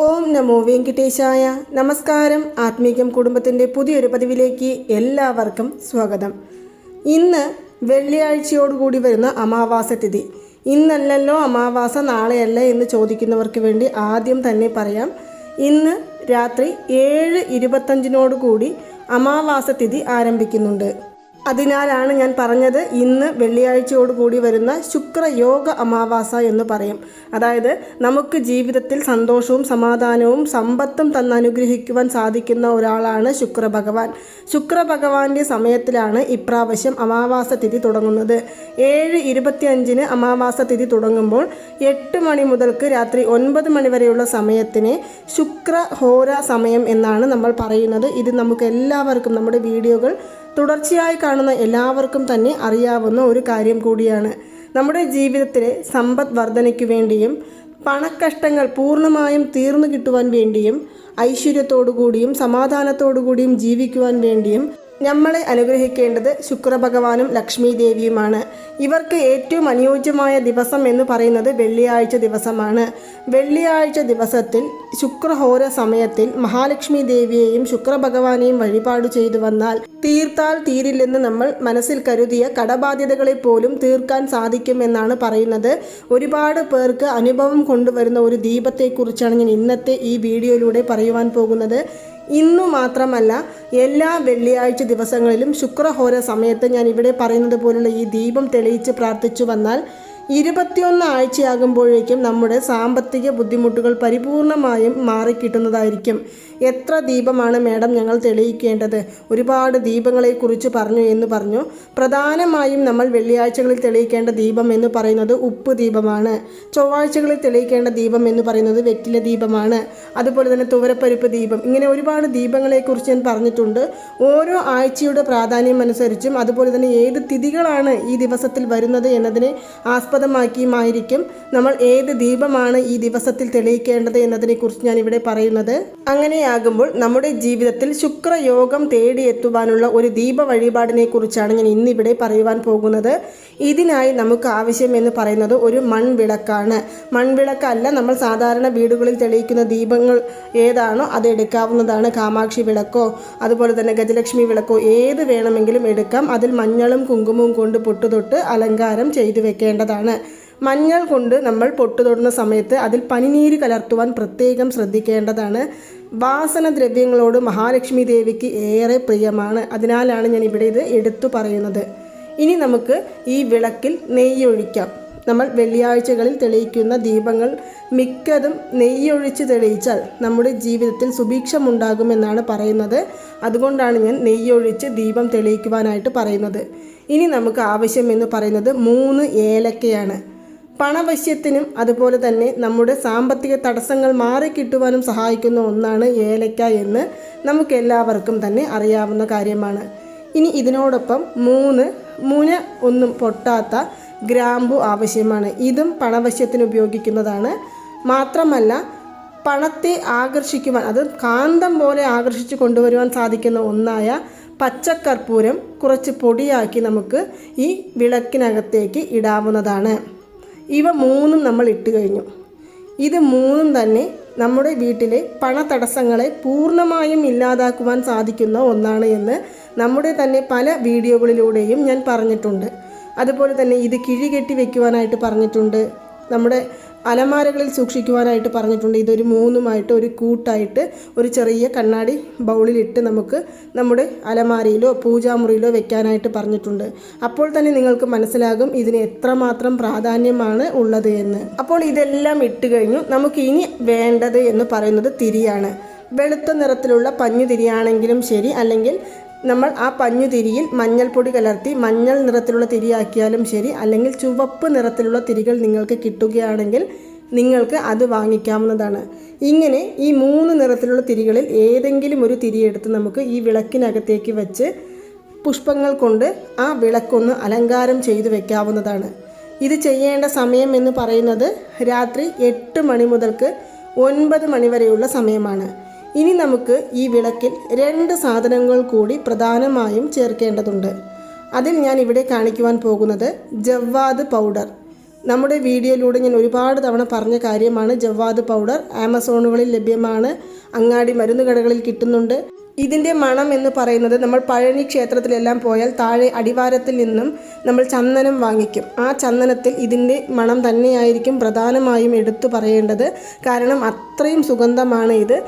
ഓം നമോ വെങ്കിട്ടേശായ. നമസ്കാരം. ആത്മീകം കുടുംബത്തിന്റെ പുതിയൊരു പതിവിലേക്ക് എല്ലാവർക്കും സ്വാഗതം. ഇന്ന് വെള്ളിയാഴ്ചയോടുകൂടി വരുന്ന അമാവാസ തിഥി. ഇന്നല്ലല്ലോ അമാവാസ നാളെയല്ല എന്ന് ചോദിക്കുന്നവർക്ക് വേണ്ടി ആദ്യം തന്നെ പറയാം. ഇന്ന് രാത്രി ഏഴ് ഇരുപത്തഞ്ചിനോടുകൂടി അമാവാസ തിഥി ആരംഭിക്കുന്നുണ്ട്. അതിനാലാണ് ഞാൻ പറഞ്ഞത് ഇന്ന് വെള്ളിയാഴ്ചയോട് കൂടി വരുന്ന ശുക്രയോഗ അമാവാസ എന്ന് പറയും. അതായത് നമുക്ക് ജീവിതത്തിൽ സന്തോഷവും സമാധാനവും സമ്പത്തും തന്നനുഗ്രഹിക്കുവാൻ സാധിക്കുന്ന ഒരാളാണ് ശുക്ര ഭഗവാൻ ശുക്ര ഭഗവാന്റെ സമയത്തിലാണ് ഇപ്രാവശ്യം അമാവാസ തിഥി തുടങ്ങുന്നത്. ഏഴ് ഇരുപത്തിയഞ്ചിന് അമാവാസ തിഥി തുടങ്ങുമ്പോൾ എട്ട് മണി മുതൽക്ക് രാത്രി ഒൻപത് മണി വരെയുള്ള സമയത്തിനെ ശുക്ര ഹോര സമയം എന്നാണ് നമ്മൾ പറയുന്നത്. ഇത് നമുക്ക് എല്ലാവർക്കും നമ്മുടെ വീഡിയോകൾ തുടർച്ചയായി കാണുന്ന എല്ലാവർക്കും തന്നെ അറിയാവുന്ന ഒരു കാര്യം കൂടിയാണ്. നമ്മുടെ ജീവിതത്തിലെ സമ്പദ് വർധനയ്ക്ക് വേണ്ടിയും പണക്കഷ്ടങ്ങൾ പൂർണമായും തീർന്നു കിട്ടുവാൻ വേണ്ടിയും ഐശ്വര്യത്തോടു കൂടിയും സമാധാനത്തോടു കൂടിയും ജീവിക്കുവാൻ വേണ്ടിയും നമ്മളെ അനുഗ്രഹിക്കേണ്ടത് ശുക്രഭഗവാനും ലക്ഷ്മി ദേവിയുമാണ് ഇവർക്ക് ഏറ്റവും അനുയോജ്യമായ ദിവസം എന്ന് പറയുന്നത് വെള്ളിയാഴ്ച ദിവസമാണ്. വെള്ളിയാഴ്ച ദിവസത്തിൽ ശുക്രഹോര സമയത്തിൽ മഹാലക്ഷ്മി ദേവിയെയും ശുക്രഭഗവാനെയും വഴിപാട് ചെയ്തു വന്നാൽ തീർത്താൽ തീരില്ലെന്ന് നമ്മൾ മനസ്സിൽ കരുതിയ കടബാധ്യതകളെ പോലും തീർക്കാൻ സാധിക്കുമെന്നാണ് പറയുന്നത്. ഒരുപാട് പേർക്ക് അനുഭവം കൊണ്ടുവരുന്ന ഒരു ദീപത്തെക്കുറിച്ചാണ് ഞാൻ ഇന്നത്തെ ഈ വീഡിയോയിലൂടെ പറയുവാൻ പോകുന്നത്. ഇന്നു മാത്രമല്ല എല്ലാ വെള്ളിയാഴ്ച ദിവസങ്ങളിലും ശുക്രഹോര സമയത്ത് ഞാൻ ഇവിടെ പറയുന്നത് പോലുള്ള ഈ ദീപം തെളിയിച്ച് പ്രാർത്ഥിച്ചു വന്നാൽ ഇരുപത്തിയൊന്ന് ആഴ്ചയാകുമ്പോഴേക്കും നമ്മുടെ സാമ്പത്തിക ബുദ്ധിമുട്ടുകൾ പരിപൂർണമായും മാറിക്കിട്ടുന്നതായിരിക്കും. എത്ര ദീപമാണ് മേഡം ഞങ്ങൾ തെളിയിക്കേണ്ടത്? ഒരുപാട് ദീപങ്ങളെക്കുറിച്ച് പറഞ്ഞു എന്ന് പറഞ്ഞു. പ്രധാനമായും നമ്മൾ വെള്ളിയാഴ്ചകളിൽ തെളിയിക്കേണ്ട ദീപം എന്ന് പറയുന്നത് ഉപ്പ് ദീപമാണ്. ചൊവ്വാഴ്ചകളിൽ തെളിയിക്കേണ്ട ദീപം എന്ന് പറയുന്നത് വെറ്റില ദീപമാണ്. അതുപോലെ തന്നെ തുവരപ്പരിപ്പ് ദീപം. ഇങ്ങനെ ഒരുപാട് ദീപങ്ങളെക്കുറിച്ച് ഞാൻ പറഞ്ഞിട്ടുണ്ട്. ഓരോ ആഴ്ചയുടെ പ്രാധാന്യം അനുസരിച്ചും അതുപോലെ തന്നെ ഏത് തിഥികളാണ് ഈ ദിവസത്തിൽ വരുന്നത് എന്നതിനെ ആസ്പദമാക്കിയുമായിരിക്കും നമ്മൾ ഏത് ദീപമാണ് ഈ ദിവസത്തിൽ തെളിയിക്കേണ്ടത് എന്നതിനെക്കുറിച്ച് ഞാൻ ഇവിടെ പറയുന്നത്. അങ്ങനെയാകുമ്പോൾ നമ്മുടെ ജീവിതത്തിൽ ശുക്രയോഗം തേടിയെത്തുവാനുള്ള ഒരു ദീപ വഴിപാടിനെ കുറിച്ചാണ് ഞാൻ ഇന്നിവിടെ പറയുവാൻ പോകുന്നത്. ഇതിനായി നമുക്ക് ആവശ്യം എന്ന് പറയുന്നത് ഒരു മൺവിളക്കാണ്. മൺവിളക്കല്ല നമ്മൾ സാധാരണ വീടുകളിൽ തെളിയിക്കുന്ന ദീപങ്ങൾ ഏതാണോ അത് എടുക്കാവുന്നതാണ്. കാമാക്ഷി വിളക്കോ അതുപോലെ തന്നെ ഗജലക്ഷ്മി വിളക്കോ ഏത് വേണമെങ്കിലും എടുക്കാം. അതിൽ മഞ്ഞളും കുങ്കുമവും കൊണ്ട് പൊട്ടുതൊട്ട് അലങ്കാരം ചെയ്തു വെക്കേണ്ടതാണ്. മഞ്ഞൾ കൊണ്ട് നമ്മൾ പൊട്ടു തൊടുന്ന സമയത്ത് അതിൽ പനിനീര് കലർത്തുവാൻ പ്രത്യേകം ശ്രദ്ധിക്കേണ്ടതാണ്. വാസനദ്രവ്യങ്ങളോട് മഹാലക്ഷ്മി ദേവിക്ക് ഏറെ പ്രിയമാണ്. അതിനാലാണ് ഞാൻ ഇവിടെ ഇത് എടുത്തു പറയുന്നത്. ഇനി നമുക്ക് ഈ വിളക്കിൽ നെയ്യൊഴിക്കാം. നമ്മൾ വെള്ളിയാഴ്ചകളിൽ തെളിയിക്കുന്ന ദീപങ്ങൾ മിക്കതും നെയ്യൊഴിച്ച് തെളിയിച്ചാൽ നമ്മുടെ ജീവിതത്തിൽ സുഭിക്ഷമുണ്ടാകുമെന്നാണ് പറയുന്നത്. അതുകൊണ്ടാണ് ഞാൻ നെയ്യൊഴിച്ച് ദീപം തെളിയിക്കുവാനായിട്ട് പറയുന്നത്. ഇനി നമുക്ക് ആവശ്യമെന്ന് പറയുന്നത് മൂന്ന് ഏലക്കയാണ്. പണവശ്യത്തിനും അതുപോലെ തന്നെ നമ്മുടെ സാമ്പത്തിക തടസ്സങ്ങൾ മാറിക്കിട്ടുവാനും സഹായിക്കുന്ന ഒന്നാണ് ഏലക്ക എന്ന് നമുക്കെല്ലാവർക്കും തന്നെ അറിയാവുന്ന കാര്യമാണ്. ഇനി ഇതിനോടൊപ്പം മൂന്ന് മുന ഒന്നും പൊട്ടാത്ത ഗ്രാമ്പു ആവശ്യമാണ്. ഇതും പണവശ്യത്തിന് ഉപയോഗിക്കുന്നതാണ്. മാത്രമല്ല പണത്തെ ആകർഷിക്കുവാൻ അത് കാന്തം പോലെ ആകർഷിച്ച് കൊണ്ടുവരുവാൻ സാധിക്കുന്ന ഒന്നായ പച്ചക്കർപ്പൂരം കുറച്ച് പൊടിയാക്കി നമുക്ക് ഈ വിളക്കിനകത്തേക്ക് ഇടാവുന്നതാണ്. ഇവ മൂന്നും നമ്മൾ ഇട്ട് കഴിഞ്ഞു. ഇത് മൂന്നും തന്നെ നമ്മുടെ വീട്ടിലെ പണതടസ്സങ്ങളെ പൂർണമായും ഇല്ലാതാക്കുവാൻ സാധിക്കുന്ന ഒന്നാണ് എന്ന് നമ്മുടെ തന്നെ പല വീഡിയോകളിലൂടെയും ഞാൻ പറഞ്ഞിട്ടുണ്ട്. അതുപോലെ തന്നെ ഇത് കിഴി കെട്ടി വെക്കുവാനായിട്ട് പറഞ്ഞിട്ടുണ്ട്. നമ്മുടെ അലമാരകളിൽ സൂക്ഷിക്കുവാനായിട്ട് പറഞ്ഞിട്ടുണ്ട്. ഇതൊരു മൂന്നുമായിട്ട് ഒരു കൂട്ടായിട്ട് ഒരു ചെറിയ കണ്ണാടി ബൗളിലിട്ട് നമുക്ക് നമ്മുടെ അലമാരയിലോ പൂജാമുറിയിലോ വെക്കാനായിട്ട് പറഞ്ഞിട്ടുണ്ട്. അപ്പോൾ തന്നെ നിങ്ങൾക്ക് മനസ്സിലാകും ഇതിന് എത്രമാത്രം പ്രാധാന്യമാണ് ഉള്ളത് എന്ന്. അപ്പോൾ ഇതെല്ലാം ഇട്ട് കഴിഞ്ഞു. നമുക്ക് ഇനി വേണ്ടത് എന്ന് പറയുന്നത് തിരിയാണ്. വെളുത്ത നിറത്തിലുള്ള പഞ്ഞു തിരിയാണെങ്കിലും ശരി അല്ലെങ്കിൽ നമ്മൾ ആ പഞ്ഞുതിരിയിൽ മഞ്ഞൾപ്പൊടി കലർത്തി മഞ്ഞൾ നിറത്തിലുള്ള തിരിയാക്കിയാലും ശരി അല്ലെങ്കിൽ ചുവപ്പ് നിറത്തിലുള്ള തിരികൾ നിങ്ങൾക്ക് കിട്ടുകയാണെങ്കിൽ നിങ്ങൾക്ക് അത് വാങ്ങിക്കാവുന്നതാണ്. ഇങ്ങനെ ഈ മൂന്ന് നിറത്തിലുള്ള തിരികളിൽ ഏതെങ്കിലും ഒരു തിരിയെടുത്ത് നമുക്ക് ഈ വിളക്കിനകത്തേക്ക് വെച്ച് പുഷ്പങ്ങൾ കൊണ്ട് ആ വിളക്കൊന്ന് അലങ്കാരം ചെയ്തു വെക്കാവുന്നതാണ്. ഇത് ചെയ്യേണ്ട സമയം എന്ന് പറയുന്നത് രാത്രി എട്ട് മണി മുതൽക്ക് ഒൻപത് മണി വരെയുള്ള സമയമാണ്. ഇനി നമുക്ക് ഈ വിളക്കിൽ രണ്ട് സാധനങ്ങൾ കൂടി പ്രധാനമായും ചേർക്കേണ്ടതുണ്ട്. അതിൽ ഞാൻ ഇവിടെ കാണിക്കുവാൻ പോകുന്നത് ജവ്വാദ് പൗഡർ. നമ്മുടെ വീഡിയോയിലൂടെ ഞാൻ ഒരുപാട് തവണ പറഞ്ഞ കാര്യമാണ് ജവ്വാദ് പൗഡർ. ആമസോണുകളിൽ ലഭ്യമാണ്. അങ്ങാടി മരുന്ന് കടകളിൽ കിട്ടുന്നുണ്ട്. ഇതിന്റെ മണം എന്ന് പറയുന്നത് നമ്മൾ പഴനി ക്ഷേത്രത്തിലെല്ലാം പോയാൽ താഴെ അടിവാരത്തിൽ നിന്നും നമ്മൾ ചന്ദനം വാങ്ങിക്കും. ആ ചന്ദനത്തിൽ ഇതിന്റെ മണം തന്നെയായിരിക്കും പ്രധാനമായും എടുത്തു പറയേണ്ടത്. കാരണം അത്രയും സുഗന്ധമാണ് ഇത്.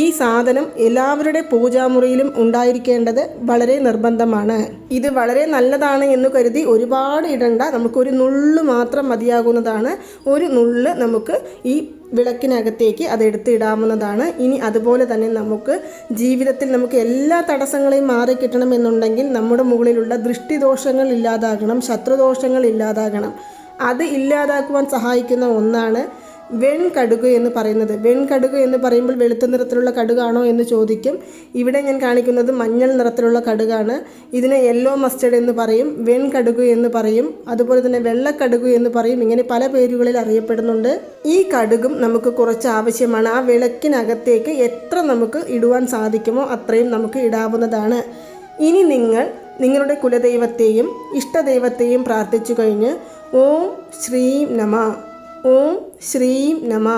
ഈ സാധനം എല്ലാവരുടെ പൂജാമുറിയിലും ഉണ്ടായിരിക്കേണ്ടത് വളരെ നിർബന്ധമാണ്. ഇത് വളരെ നല്ലതാണ് എന്ന് കരുതി ഒരുപാട് ഇടണ്ട. നമുക്കൊരു നുള്ള് മാത്രം മതിയാകുന്നതാണ്. ഒരു നുള്ള് നമുക്ക് ഈ വിളക്കിനകത്തേക്ക് അത് എടുത്തിടാവുന്നതാണ്. ഇനി അതുപോലെ തന്നെ നമുക്ക് ജീവിതത്തിൽ നമുക്ക് എല്ലാ തടസ്സങ്ങളെയും മാറി കിട്ടണമെന്നുണ്ടെങ്കിൽ നമ്മുടെ മുകളിലുള്ള ദൃഷ്ടിദോഷങ്ങൾ ഇല്ലാതാകണം ശത്രുദോഷങ്ങൾ ഇല്ലാതാകണം. അത് ഇല്ലാതാക്കുവാൻ സഹായിക്കുന്ന ഒന്നാണ് വെൺകടുക് എന്ന് പറയുന്നത്. വെൺകടുക് എന്ന് പറയുമ്പോൾ വെളുത്ത നിറത്തിലുള്ള കടുകാണോ എന്ന് ചോദിക്കും. ഇവിടെ ഞാൻ കാണിക്കുന്നത് മഞ്ഞൾ നിറത്തിലുള്ള കടുകാണ്. ഇതിനെ യെല്ലോ മസ്റ്റർഡ് എന്ന് പറയും വെൺകടുക് എന്ന് പറയും അതുപോലെ തന്നെ വെള്ളക്കടുക് എന്ന് പറയും. ഇങ്ങനെ പല പേരുകളിൽ അറിയപ്പെടുന്നുണ്ട്. ഈ കടുകും നമുക്ക് കുറച്ച് ആവശ്യമാണ്. ആ വിളക്കിനകത്തേക്ക് എത്ര നമുക്ക് ഇടുവാൻ സാധിക്കുമോ അത്രയും നമുക്ക് ഇടാവുന്നതാണ്. ഇനി നിങ്ങൾ നിങ്ങളുടെ കുലദൈവത്തെയും ഇഷ്ടദൈവത്തെയും പ്രാർത്ഥിച്ചു കഴിഞ്ഞ് ഓം ശ്രീം നമ. ഓം ശ്രീം നമ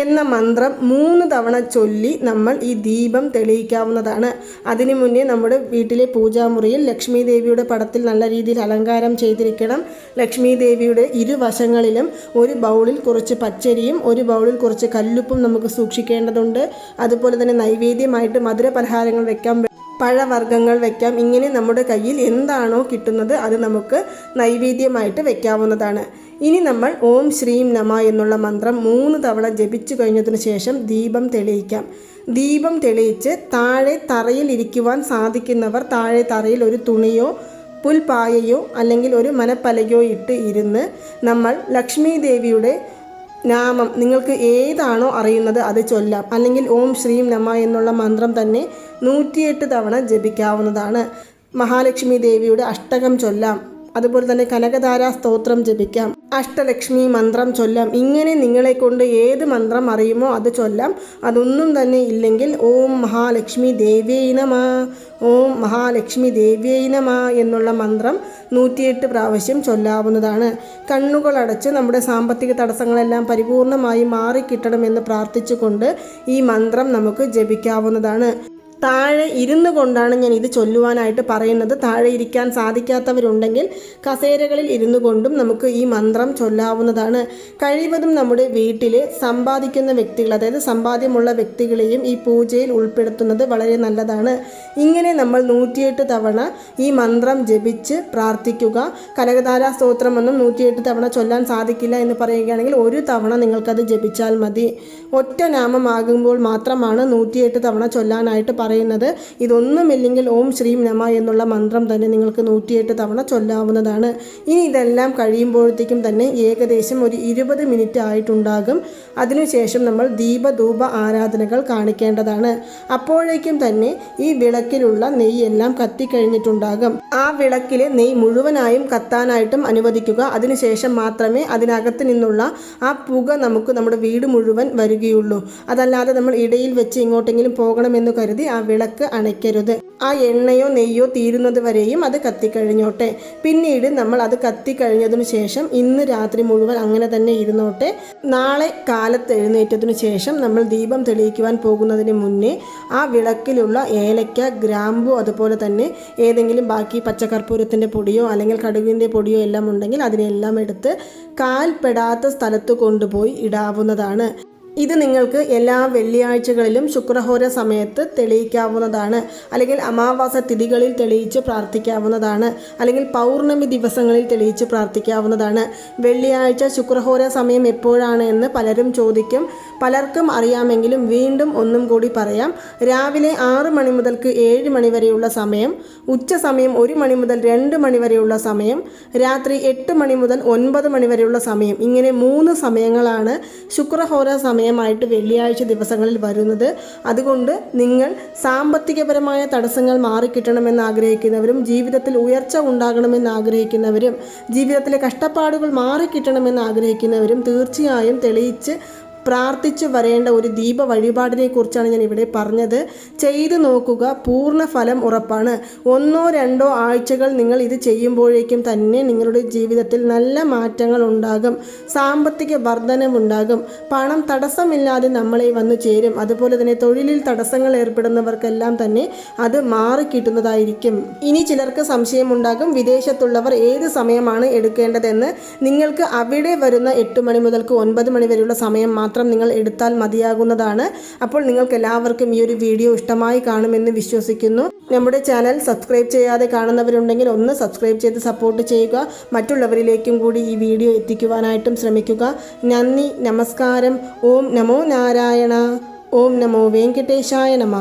എന്ന മന്ത്രം മൂന്ന് തവണ ചൊല്ലി നമ്മൾ ഈ ദീപം തെളിയിക്കാവുന്നതാണ്. അതിനു മുന്നേ നമ്മുടെ വീട്ടിലെ പൂജാമുറിയിൽ ലക്ഷ്മി ദേവിയുടെ പടത്തിൽ നല്ല രീതിയിൽ അലങ്കാരം ചെയ്തിരിക്കണം. ലക്ഷ്മി ദേവിയുടെ ഇരുവശങ്ങളിലും ഒരു ബൗളിൽ കുറച്ച് പച്ചരിയും ഒരു ബൗളിൽ കുറച്ച് കല്ലുപ്പും നമുക്ക് സൂക്ഷിക്കേണ്ടതുണ്ട്. അതുപോലെ തന്നെ നൈവേദ്യമായിട്ട് മധുര പലഹാരങ്ങൾ വെക്കാൻ പഴവർഗങ്ങൾ വെക്കാം. ഇങ്ങനെ നമ്മുടെ കയ്യിൽ എന്താണോ കിട്ടുന്നത് അത് നമുക്ക് നൈവേദ്യമായിട്ട് വെക്കാവുന്നതാണ്. ഇനി നമ്മൾ ഓം ശ്രീം നമ എന്നുള്ള മന്ത്രം മൂന്ന് തവണ ജപിച്ചു കഴിഞ്ഞതിന് ശേഷം ദീപം തെളിയിക്കാം. ദീപം തെളിയിച്ച് താഴെ തറയിൽ ഇരിക്കുവാൻ സാധിക്കുന്നവർ താഴെ തറയിൽ ഒരു തുണിയോ പുൽപ്പായയോ അല്ലെങ്കിൽ ഒരു മനപ്പലകയോ ഇട്ട് ഇരുന്ന് നമ്മൾ ലക്ഷ്മി ദേവിയുടെ നാമം നിങ്ങൾക്ക് ഏതാണോ അറിയുന്നത് അത് ചൊല്ലാം. അല്ലെങ്കിൽ ഓം ശ്രീം നമ എന്നുള്ള മന്ത്രം തന്നെ നൂറ്റിയെട്ട് തവണ ജപിക്കാവുന്നതാണ്. മഹാലക്ഷ്മി ദേവിയുടെ അഷ്ടകം ചൊല്ലാം. അതുപോലെ തന്നെ കനകധാരാ സ്തോത്രം ജപിക്കാം. അഷ്ടലക്ഷ്മി മന്ത്രം ചൊല്ലാം. ഇങ്ങനെ നിങ്ങളെ കൊണ്ട് ഏത് മന്ത്രം അറിയുമോ അത് ചൊല്ലാം. അതൊന്നും തന്നെ ഇല്ലെങ്കിൽ ഓം മഹാലക്ഷ്മി ദേവ്യൈ നമ ഓം മഹാലക്ഷ്മി ദേവ്യൈ നമ എന്നുള്ള മന്ത്രം നൂറ്റിയെട്ട് പ്രാവശ്യം ചൊല്ലാവുന്നതാണ്. കണ്ണുകൾ അടച്ച് നമ്മുടെ സാമ്പത്തിക തടസ്സങ്ങളെല്ലാം പരിപൂർണമായി മാറിക്കിട്ടണമെന്ന് പ്രാർത്ഥിച്ചുകൊണ്ട് ഈ മന്ത്രം നമുക്ക് ജപിക്കാവുന്നതാണ്. താഴെ ഇരുന്നു കൊണ്ടാണ് ഞാൻ ഇത് ചൊല്ലുവാനായിട്ട് പറയുന്നത്. താഴെ ഇരിക്കാൻ സാധിക്കാത്തവരുണ്ടെങ്കിൽ കസേരകളിൽ ഇരുന്നു കൊണ്ടും നമുക്ക് ഈ മന്ത്രം ചൊല്ലാവുന്നതാണ്. കഴിവതും നമ്മുടെ വീട്ടിൽ സമ്പാദിക്കുന്ന വ്യക്തികൾ അതായത് സമ്പാദ്യമുള്ള വ്യക്തികളെയും ഈ പൂജയിൽ ഉൾപ്പെടുത്തുന്നത് വളരെ നല്ലതാണ്. ഇങ്ങനെ നമ്മൾ നൂറ്റിയെട്ട് തവണ ഈ മന്ത്രം ജപിച്ച് പ്രാർത്ഥിക്കുക. കനകധാര സ്തോത്രമൊന്നും നൂറ്റിയെട്ട് തവണ ചൊല്ലാൻ സാധിക്കില്ല എന്ന് പറയുകയാണെങ്കിൽ ഒരു തവണ നിങ്ങൾക്കത് ജപിച്ചാൽ മതി. ഒറ്റ നാമമാകുമ്പോൾ മാത്രമാണ് നൂറ്റിയെട്ട് തവണ ചൊല്ലാനായിട്ട് ഇതൊന്നുമില്ലെങ്കിൽ ഓം ശ്രീം നമ എന്നുള്ള മന്ത്രം തന്നെ നിങ്ങൾക്ക് നൂറ്റിയെട്ട് തവണ ചൊല്ലാവുന്നതാണ്. ഇനി ഇതെല്ലാം കഴിയുമ്പോഴത്തേക്കും തന്നെ ഏകദേശം ഒരു ഇരുപത് മിനിറ്റ് ആയിട്ടുണ്ടാകും. അതിനുശേഷം നമ്മൾ ദീപധൂപ ആരാധനകൾ കാണിക്കേണ്ടതാണ്. അപ്പോഴേക്കും തന്നെ ഈ വിളക്കിലുള്ള നെയ്യ് എല്ലാം കത്തിക്കഴിഞ്ഞിട്ടുണ്ടാകും. ആ വിളക്കിലെ നെയ്യ് മുഴുവനായും കത്താനായിട്ടും അനുവദിക്കുക. അതിനുശേഷം മാത്രമേ അതിനകത്ത് നിന്നുള്ള ആ പുക നമുക്ക് നമ്മുടെ വീട് മുഴുവൻ വരികയുള്ളൂ. അതല്ലാതെ നമ്മൾ ഇടയിൽ വെച്ച് ഇങ്ങോട്ടെങ്കിലും പോകണമെന്ന് കരുതി ആ വിളക്ക് അണയ്ക്കരുത്. ആ എണ്ണയോ നെയ്യോ തീരുന്നത് വരെയും അത് കത്തിക്കഴിഞ്ഞോട്ടെ. പിന്നീട് നമ്മൾ അത് കത്തിക്കഴിഞ്ഞതിനു ശേഷം ഇന്ന് രാത്രി മുഴുവൻ അങ്ങനെ തന്നെ ഇരുന്നോട്ടെ. നാളെ കാലത്ത് എഴുന്നേറ്റതിനു ശേഷം നമ്മൾ ദീപം തെളിയിക്കുവാൻ പോകുന്നതിന് മുന്നേ ആ വിളക്കിലുള്ള ഏലക്ക ഗ്രാമ്പു അതുപോലെ തന്നെ ഏതെങ്കിലും ബാക്കി പച്ചക്കർപ്പൂരത്തിന്റെ പൊടിയോ അല്ലെങ്കിൽ കടുകിന്റെ പൊടിയോ എല്ലാം ഉണ്ടെങ്കിൽ അതിനെല്ലാം എടുത്ത് കാൽപ്പെടാത്ത സ്ഥലത്ത് കൊണ്ടുപോയി ഇടാവുന്നതാണ്. ഇത് നിങ്ങൾക്ക് എല്ലാ വെള്ളിയാഴ്ചകളിലും ശുക്രഹോര സമയത്ത് തെളിയിക്കാവുന്നതാണ്. അല്ലെങ്കിൽ അമാവാസ തിഥികളിൽ തെളിയിച്ച് പ്രാർത്ഥിക്കാവുന്നതാണ്. അല്ലെങ്കിൽ പൗർണമി ദിവസങ്ങളിൽ തെളിയിച്ച് പ്രാർത്ഥിക്കാവുന്നതാണ്. വെള്ളിയാഴ്ച ശുക്രഹോര സമയം എപ്പോഴാണ് എന്ന് പലരും ചോദിക്കും. പലർക്കും അറിയാമെങ്കിലും വീണ്ടും ഒന്നും കൂടി പറയാം. രാവിലെ ആറ് മണി മുതൽക്ക് ഏഴ് മണി വരെയുള്ള സമയം ഉച്ച സമയം ഒരു മണി മുതൽ രണ്ട് മണി വരെയുള്ള സമയം രാത്രി എട്ട് മണി മുതൽ ഒൻപത് മണി വരെയുള്ള സമയം. ഇങ്ങനെ മൂന്ന് സമയങ്ങളാണ് ശുക്രഹോര സമയമായിട്ട് വെള്ളിയാഴ്ച ദിവസങ്ങളിൽ വരുന്നത്. അതുകൊണ്ട് നിങ്ങൾ സാമ്പത്തികപരമായ തടസ്സങ്ങൾ മാറിക്കിട്ടണമെന്ന് ആഗ്രഹിക്കുന്നവരും ജീവിതത്തിൽ ഉയർച്ച ഉണ്ടാകണമെന്ന് ആഗ്രഹിക്കുന്നവരും ജീവിതത്തിലെ കഷ്ടപ്പാടുകൾ മാറിക്കിട്ടണമെന്ന് ആഗ്രഹിക്കുന്നവരും തീർച്ചയായും തെളിയിച്ച് പ്രാർത്ഥിച്ചു വരേണ്ട ഒരു ദീപ വഴിപാടിനെ കുറിച്ചാണ് ഞാൻ ഇവിടെ പറഞ്ഞത്. ചെയ്തു നോക്കുക പൂർണ ഫലം ഉറപ്പാണ്. ഒന്നോ രണ്ടോ ആഴ്ചകൾ നിങ്ങൾ ഇത് ചെയ്യുമ്പോഴേക്കും തന്നെ നിങ്ങളുടെ ജീവിതത്തിൽ നല്ല മാറ്റങ്ങൾ ഉണ്ടാകും. സാമ്പത്തിക വർധനമുണ്ടാകും പണം തടസ്സമില്ലാതെ നമ്മളെ വന്നു ചേരും. അതുപോലെ തന്നെ തൊഴിലിൽ തടസ്സങ്ങൾ ഏർപ്പെടുന്നവർക്കെല്ലാം തന്നെ അത് മാറിക്കിട്ടുന്നതായിരിക്കും ഇനി ചിലർക്ക് സംശയമുണ്ടാകും വിദേശത്തുള്ളവർ ഏത് സമയമാണ് എടുക്കേണ്ടതെന്ന്. നിങ്ങൾക്ക് അവിടെ വരുന്ന എട്ട് മണി മുതൽക്ക് ഒൻപത് മണി വരെയുള്ള സമയം മാത്രം നിങ്ങൾ എടുത്താൽ മതിയാകുന്നതാണ്. അപ്പോൾ നിങ്ങൾക്ക് എല്ലാവർക്കും ഈ ഒരു വീഡിയോ ഇഷ്ടമായി കാണുമെന്ന് വിശ്വസിക്കുന്നു. നമ്മുടെ ചാനൽ സബ്സ്ക്രൈബ് ചെയ്യാതെ കാണുന്നവരുണ്ടെങ്കിൽ ഒന്ന് സബ്സ്ക്രൈബ് ചെയ്ത് സപ്പോർട്ട് ചെയ്യുക. മറ്റുള്ളവരിലേക്കും കൂടി ഈ വീഡിയോ എത്തിക്കുവാനായിട്ടും ശ്രമിക്കുക. നന്ദി നമസ്കാരം. ഓം നമോ നാരായണ. ഓം നമോ വെങ്കടേശായ നമ.